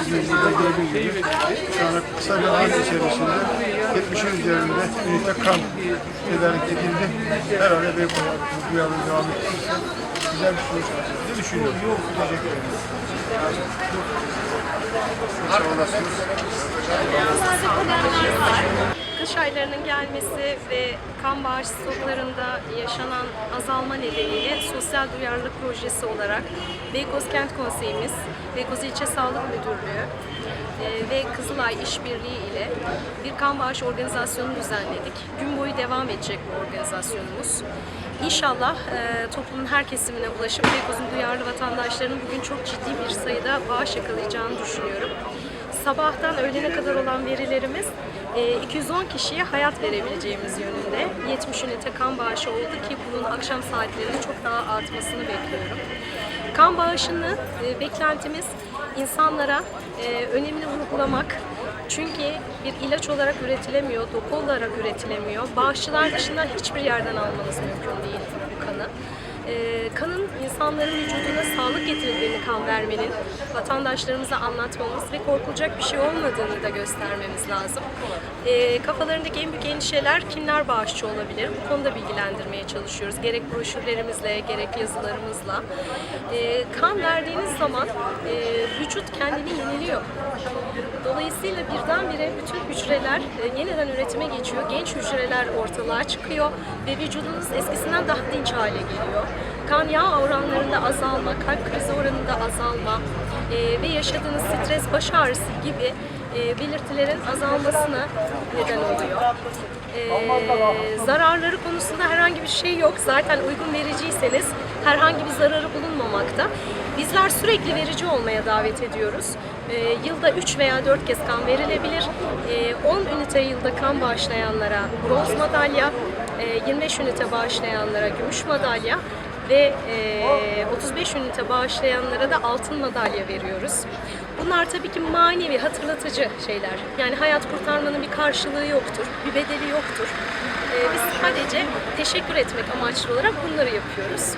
izleyiciler gördüğü gibi şu anda kısa bir an içerisinde 70'in üzerinde ünite kan tedarik edildi. Herhalde bir yılın devam ettirirse güzel bir sonuç alacağız diye düşünüyorum. Teşekkür ederim. Sağ olasınız. Bazı problemler var. Kış aylarının gelmesi ve kan bağış stoklarında yaşanan azalma nedeniyle sosyal duyarlılık projesi olarak Beykoz Kent Konseyimiz, Beykoz İlçe Sağlık Müdürlüğü e, ve Kızılay İşbirliği ile bir kan bağış organizasyonu düzenledik. Gün boyu devam edecek bu organizasyonumuz. İnşallah e, toplumun her kesimine ulaşıp Beykoz'un duyarlı vatandaşlarının bugün çok ciddi bir sayıda bağış yakalayacağını düşünüyorum. Sabahtan öğlene kadar olan verilerimiz 210 kişiye hayat verebileceğimiz yönünde. 70 ünite kan bağışı oldu ki bunun akşam saatlerinde çok daha artmasını bekliyorum. Kan bağışını e, beklentimiz insanlara e, önemli vurgulamak. Çünkü bir ilaç olarak üretilemiyor, doku olarak üretilemiyor. Bağışçılar dışında hiçbir yerden almanız mümkün değil bu kanı. Ee, kanın insanların vücuduna sağlık getirdiğini kan vermenin vatandaşlarımıza anlatmamız ve korkulacak bir şey olmadığını da göstermemiz lazım. Ee, kafalarındaki en büyük endişeler kimler bağışçı olabilir? Bu konuda bilgilendirmeye çalışıyoruz. Gerek broşürlerimizle, gerek yazılarımızla. Ee, kan verdiğiniz zaman e, vücut kendini yeniliyor. Dolayısıyla birdenbire bütün hücreler e, yeniden üretime geçiyor. Genç hücreler ortalığa çıkıyor ve vücudunuz eskisinden daha dinç hale geliyor. Kan yağ oranlarında azalma, kalp krizi oranında azalma e, ve yaşadığınız stres, baş ağrısı gibi e, belirtilerin azalmasına neden oluyor. E, zararları konusunda herhangi bir şey yok. Zaten uygun vericiyseniz herhangi bir zararı bulunmamakta. Bizler sürekli verici olmaya davet ediyoruz. E, yılda 3 veya 4 kez kan verilebilir. E, 10 ünite yılda kan bağışlayanlara bronz madalya, e, 25 ünite bağışlayanlara gümüş madalya ve e, 35 ünite bağışlayanlara da altın madalya veriyoruz. Bunlar tabii ki manevi, hatırlatıcı şeyler. Yani hayat kurtarmanın bir karşılığı yoktur, bir bedeli yoktur. E, biz sadece teşekkür etmek amaçlı olarak bunları yapıyoruz.